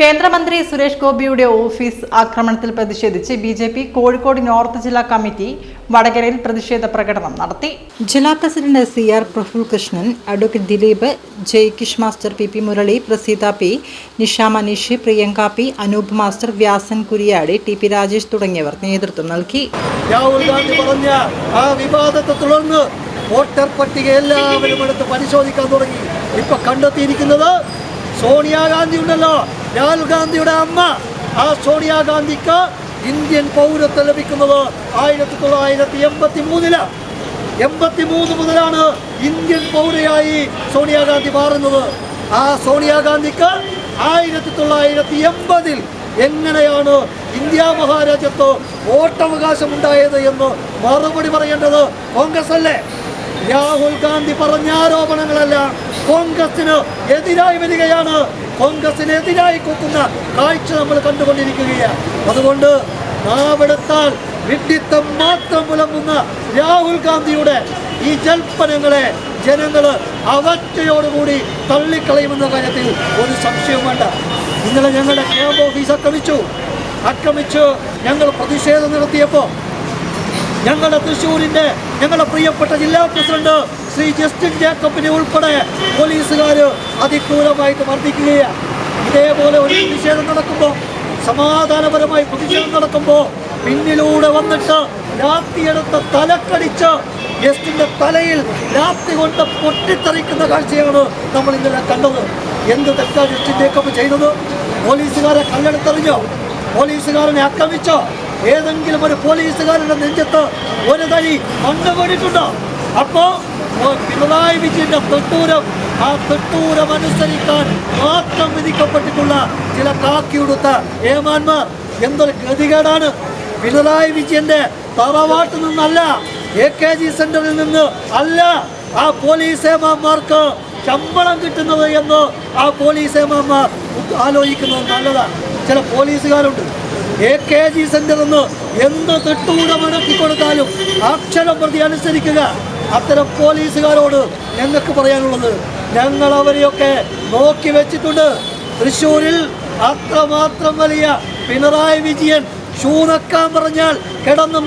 കേന്ദ്രമന്ത്രി സുരേഷ് ഗോപിയുടെ ഓഫീസ് ആക്രമണത്തിൽ പ്രതിഷേധിച്ച് B J P Kozhikode north ജില്ലാ കമ്മിറ്റി വടകരയിൽ പ്രതിഷേധ പ്രകടനം നടത്തി. ജില്ലാ president C R Praful Krishnan advocate Dileep Jaikish master P P Murali Praseetha P Nisha Manish Priyanka P Anoop master Vyasan Kuriyadi T P Rajesh തുടങ്ങിയവർ നേതൃത്വം നൽകി. രാഹുൽ ഗാന്ധി പറഞ്ഞ ആ വിവാദത്തെ തുടർന്ന് വോട്ടർ പട്ടിക എല്ലാവരും എടുത്ത് പരിശോധിക്കാൻ തുടങ്ങി. ഇപ്പൊ കണ്ടെത്തിയിരിക്കുന്നത് സോണിയാഗാന്ധി ഉണ്ടല്ലോ രാഹുൽ ഗാന്ധിയുടെ അമ്മ. ആ സോണിയാഗാന്ധിക്ക് ഇന്ത്യൻ പൗരത്വം ലഭിക്കുന്നത് ആയിരത്തി തൊള്ളായിരത്തി എൺപത്തി മൂന്നിലാണ് എൺപത്തി മൂന്ന് മുതലാണ് ഇന്ത്യൻ പൗരയായി സോണിയാഗാന്ധി മാറുന്നത്. ആ സോണിയാഗാന്ധിക്ക് ആയിരത്തി തൊള്ളായിരത്തി എൺപതിൽ എങ്ങനെയാണ് ഇന്ത്യ മഹാരാജ്യത്ത് വോട്ടവകാശം ഉണ്ടായത് എന്ന് മറുപടി പറയേണ്ടത് കോൺഗ്രസ് അല്ലേ രാഹുൽ ഗാന്ധി പറഞ്ഞ ആരോപണങ്ങളെല്ലാം കോൺഗ്രസിന് എതിരായി വരികയാണ്. കോൺഗ്രസിന് എതിരായി കൊക്കുന്ന കാഴ്ച നമ്മൾ കണ്ടുകൊണ്ടിരിക്കുകയാണ്. അതുകൊണ്ട് നാവെടുത്താൽ വിഡ്ഢിത്തം മാത്രം പുലമ്പുന്ന രാഹുൽ ഗാന്ധിയുടെ ഈ ജൽപ്പനങ്ങളെ ജനങ്ങൾ അവറ്റയോടുകൂടി തള്ളിക്കളയുമെന്ന കാര്യത്തിൽ ഒരു സംശയവും വേണ്ട. ഇന്നലെ ഞങ്ങളുടെ ക്യാമ്പ് ഓഫീസ് ആക്രമിച്ചു. ആക്രമിച്ച് ഞങ്ങൾ പ്രതിഷേധം നടത്തിയപ്പോൾ ഞങ്ങളുടെ തൃശ്ശൂരിന്റെ ഞങ്ങളുടെ പ്രിയപ്പെട്ട ജില്ലാ പ്രസിഡന്റ് ശ്രീ ജസ്റ്റിൻ ജേക്കബിനെ ഉൾപ്പെടെ പോലീസുകാർ അതിക്രൂരമായിട്ട് മർദ്ദിക്കുകയാണ്. ഇതേപോലെ ഒരു പ്രതിഷേധം നടക്കുമ്പോൾ സമാധാനപരമായി പ്രതിഷേധം നടക്കുമ്പോൾ പിന്നിലൂടെ വന്നിട്ട് ലാത്തിയെടുത്ത് തലക്കടിച്ച് ജസ്റ്റിന്റെ തലയിൽ രാത്രി കൊണ്ട് പൊട്ടിത്തെറിക്കുന്ന കാഴ്ചയാണ് നമ്മൾ ഇന്നലെ കണ്ടത്. എന്ത് തെറ്റാണ് ജസ്റ്റിൻ ജേക്കബ് ചെയ്തത്? പോലീസുകാരെ കല്ലെടുത്തെറിഞ്ഞോ? പോലീസുകാരനെ ആക്രമിച്ചോ? ഏതെങ്കിലും ഒരു പോലീസുകാരുടെ നെഞ്ചത്ത് ഒരു തടി മണ്ണ് അപ്പോ ഓ, പിണറായി വിജയന്റെ തൊട്ടൂരം ആ തൊട്ടൂരം അനുസരിക്കാൻ മാത്രം വിധിക്കപ്പെട്ടിട്ടുള്ള ചില കാക്കിയുടുത്ത ഏമാന്മാർ എന്തൊരു ഗതികേടാണ്. പിണറായി വിജയന്റെ തറവാട്ടിൽ നിന്നല്ല എ കെ ജി സെന്ററിൽ നിന്ന് അല്ല ആ പോലീസ് ഏമാന്മാർക്ക് ശമ്പളം കിട്ടുന്നത് എന്ന് ആ പോലീസ് ഏമാന്മാർ ആലോചിക്കുന്നത് നല്ലതാണ്. ചില പോലീസുകാരുണ്ട്. എ കെ ജി സെന്റർ എന്ന് എന്ത് തിട്ടൂടെ മടക്കി കൊടുത്താലും അക്ഷരം പ്രതി അനുസരിക്കുക. അത്തരം പോലീസുകാരോട് ഞങ്ങൾക്ക് പറയാനുള്ളത് ഞങ്ങൾ അവരെയൊക്കെ നോക്കി വെച്ചിട്ടുണ്ട്. തൃശ്ശൂരിൽ അത്രമാത്രം വലിയ പിണറായി വിജയൻ ഷൂണക്കാൻ പറഞ്ഞാൽ കിടന്നും